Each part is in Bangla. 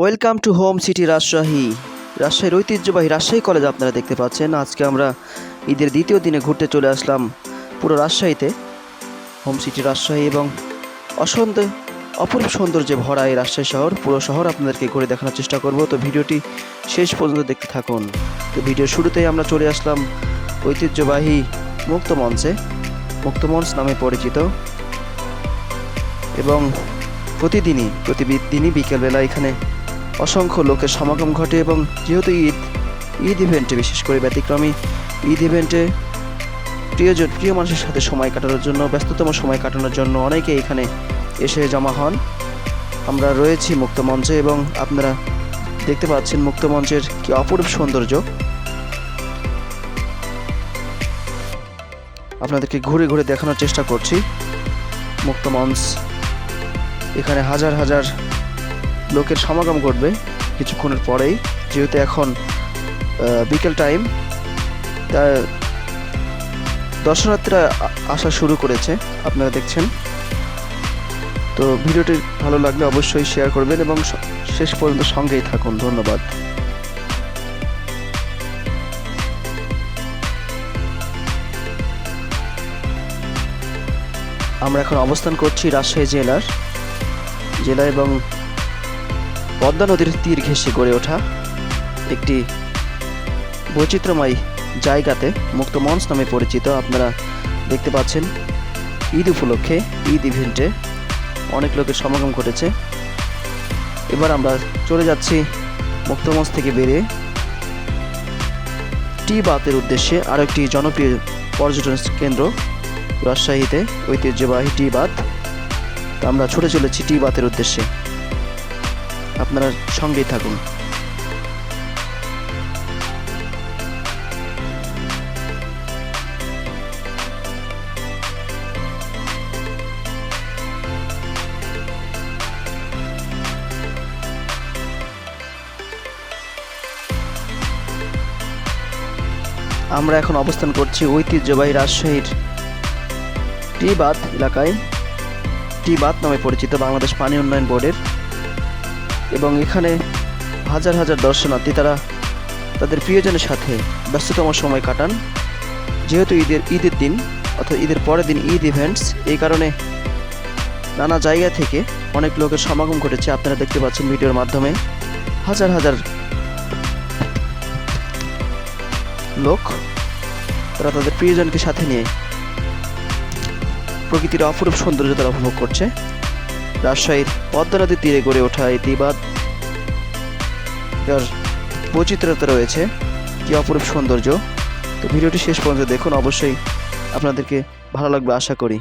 Welcome to home city Rajshahi রাজশাহীর ঐতিহ্যবাহী রাজশাহী কলেজ আপনারা দেখতে পাচ্ছেন। আজকে আমরা ঈদের দ্বিতীয় দিনে ঘুরতে চলে আসলাম পুরো রাজশাহীতে। হোম সিটি রাজশাহী এবং অসন্ত অপূর্ব সৌন্দর্যে ভরা এই রাজশাহী শহর, পুরো শহর আপনাদেরকে ঘুরে দেখানোর চেষ্টা করব। তো ভিডিওটি শেষ পর্যন্ত দেখতে থাকুন। তো ভিডিওর শুরুতেই আমরা চলে আসলাম ঐতিহ্যবাহী মুক্ত মঞ্চে। মুক্ত মঞ্চ নামে পরিচিত। এবং প্রতিদিনই প্রতিদিনই বিকেলবেলা এখানে অসংখ্য লোকের সমাগম ঘটে এবং যেহেতু ঈদ ঈদ ইভেন্টে বিশেষ করে ব্যতিক্রমী ঈদ ইভেন্টে প্রিয়জন, প্রিয় মানুষের সাথে সময় কাটানোর জন্য, ব্যস্ততম সময় কাটানোর জন্য অনেকে এখানে এসে জমা হন। আমরা রয়েছি মুক্ত মঞ্চে এবং আপনারা দেখতে পাচ্ছেন মুক্ত মঞ্চের কি অপূর্ব সৌন্দর্য। আপনাদেরকে ঘুরে ঘুরে দেখানোর চেষ্টা করছি। মুক্ত মঞ্চ, এখানে হাজার হাজার লোকের সমাগম ঘটবে কিছুক্ষণের পরেই। যেহেতু এখন বিকেল টাইম, তা দর্শনার্থীরা আসা শুরু করেছে, আপনারা দেখছেন। তো ভিডিওটি ভালো লাগলে অবশ্যই শেয়ার করবেন এবং শেষ পর্যন্ত সঙ্গেই থাকুন। ধন্যবাদ। আমরা এখন অবস্থান করছি রাজশাহী জেলার, জেলা এবং পদ্মা নদীর তীর ঘেঁষে গড়ে ওঠা একটি বৈচিত্র্যময় জায়গাতে মুক্ত মঞ্চ নামে পরিচিত আপনারা দেখতে পাচ্ছেন। ঈদ উপলক্ষে ঈদ ইভেন্টে অনেক লোকের সমাগম ঘটেছে। এবার আমরা চলে যাচ্ছি মুক্ত মঞ্চ থেকে বেরিয়ে। টি বাতের উদ্দেশ্যে আরও একটি জনপ্রিয় পর্যটন কেন্দ্র রাজশাহীতে ঐতিহ্যবাহী টি বাত। আমরা ছুটে চলেছি টি বাতের উদ্দেশ্যে। আপনারা সঙ্গেই থাকুন। আমরা এখন অবস্থান করছি ঐতিহ্যবাহী রাজশাহীর টি বাত এলাকায়। টি বাত নামে পরিচিত বাংলাদেশ পানি উন্নয়ন বোর্ডের এবং এখানে হাজার হাজার দর্শনার্থী, তারা তাদের প্রিয়জনের সাথে ব্যস্ততম সময় কাটান। যেহেতু ঈদের ঈদের দিন, অর্থাৎ ঈদের পরের দিন ঈদ ইভেন্টস এই কারণে নানা জায়গা থেকে অনেক লোকের সমাগম ঘটেছে। আপনারা দেখতে পাচ্ছেন ভিডিওর মাধ্যমে হাজার হাজার লোক, তারা তাদের প্রিয়জনকে সাথে নিয়ে প্রকৃতির অপরূপ সৌন্দর্য তারা উপভোগ করছে। রাজশাহীর পদ্মা নদীর তীরে গড়ে ওঠা এই দ্বিবাদ বৈচিত্র্যতা রয়েছে, কি অপরূপ সৌন্দর্য। তো ভিডিওটি শেষ পর্যন্ত দেখুন, অবশ্যই আপনাদেরকে ভালো লাগবে আশা করি।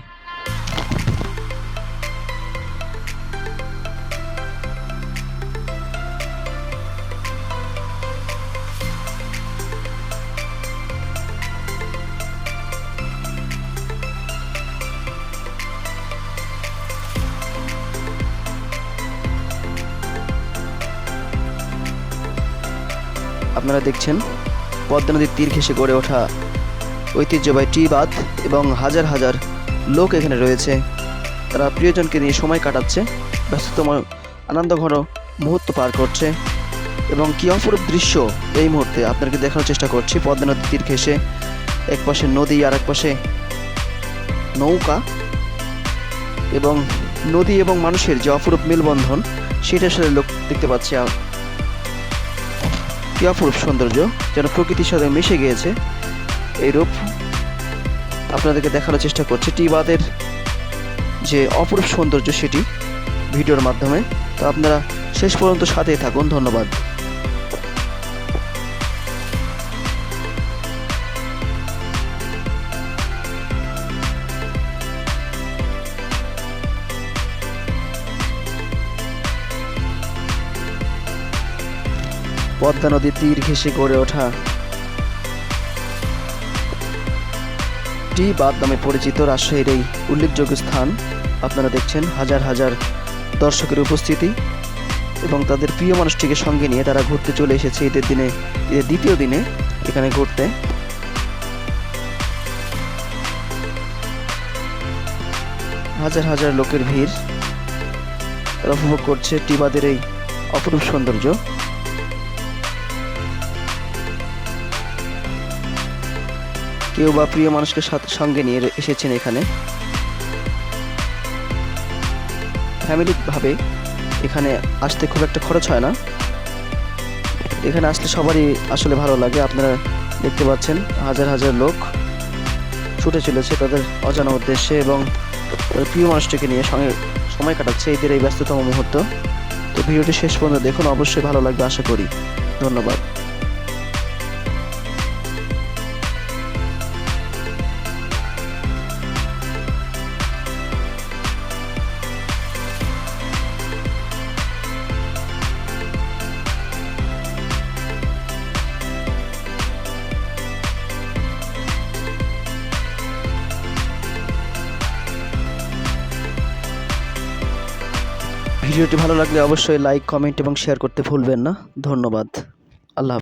আপনারা দেখছেন পদ্মা নদীর তীর ঘেঁষে গড়ে ওঠা ঐতিহ্যবাহী টি বাঁধ এবং হাজার হাজার লোক এখানে রয়েছে। তারা প্রিয়জনকে নিয়ে সময় কাটাচ্ছে, ব্যস্ততম আনন্দঘন মুহূর্ত পার করছে এবং কি অপরূপ দৃশ্য এই মুহূর্তে আপনাকে দেখানোর চেষ্টা করছি। পদ্মা নদীর তীর ঘেঁষে এক পাশে নদী আর এক পাশে নৌকা এবং নদী এবং মানুষের যে অপরূপ মেলবন্ধন সেটা আসলে লোক দেখতে পাচ্ছি কি অপরূপ সৌন্দর্য, যেন প্রকৃতির সাথে মিশে গিয়েছে। এই রূপ আপনাদেরকে দেখানোর চেষ্টা করছে। টিবাদের যে অপরূপ সৌন্দর্য সেটি ভিডিওর মাধ্যমে। তো আপনারা শেষ পর্যন্ত সাথেই থাকুন। ধন্যবাদ। পদ্মা নদীর তীর ঘেঁষে গড়ে ওঠা। টি বাদ নামে পরিচিত রাজশাহীর এই উল্লেখযোগ্য স্থান, আপনারা দেখছেন হাজার হাজার দর্শকের উপস্থিতি এবং তাদের প্রিয় মানুষটিকে সঙ্গে নিয়ে তারা ঘুরতে চলে এসেছে ঈদের দিনে, ঈদের দ্বিতীয় দিনে এখানে ঘুরতে। হাজার হাজার লোকের ভিড় তারা উপভোগ করছে টিবাদের এই অপরূপ সৌন্দর্য। কেউ বা প্রিয় মানুষকে সঙ্গে নিয়ে এসেছেন এখানে। ফ্যামিলিভাবে এখানে আসতে খুব একটা খরচ হয় না। এখানে আসলে সবারই আসলে ভালো লাগে। আপনারা দেখতে পাচ্ছেন, হাজার হাজার লোক ছুটে চলেছে তাদের অজানা উদ্দেশ্যে এবং তাদের প্রিয় মানুষটিকে নিয়ে সঙ্গে সময় কাটাচ্ছে এদের এই ব্যস্ততম মুহূর্ত। তো ভিডিওটি শেষ পর্যন্ত দেখুন, অবশ্যই ভালো লাগবে, আশা করি। ধন্যবাদ। ভিডিওটি ভালো লাগলে অবশ্যই লাইক কমেন্ট এবং শেয়ার করতে ভুলবেন না ধন্যবাদ আল্লাহ।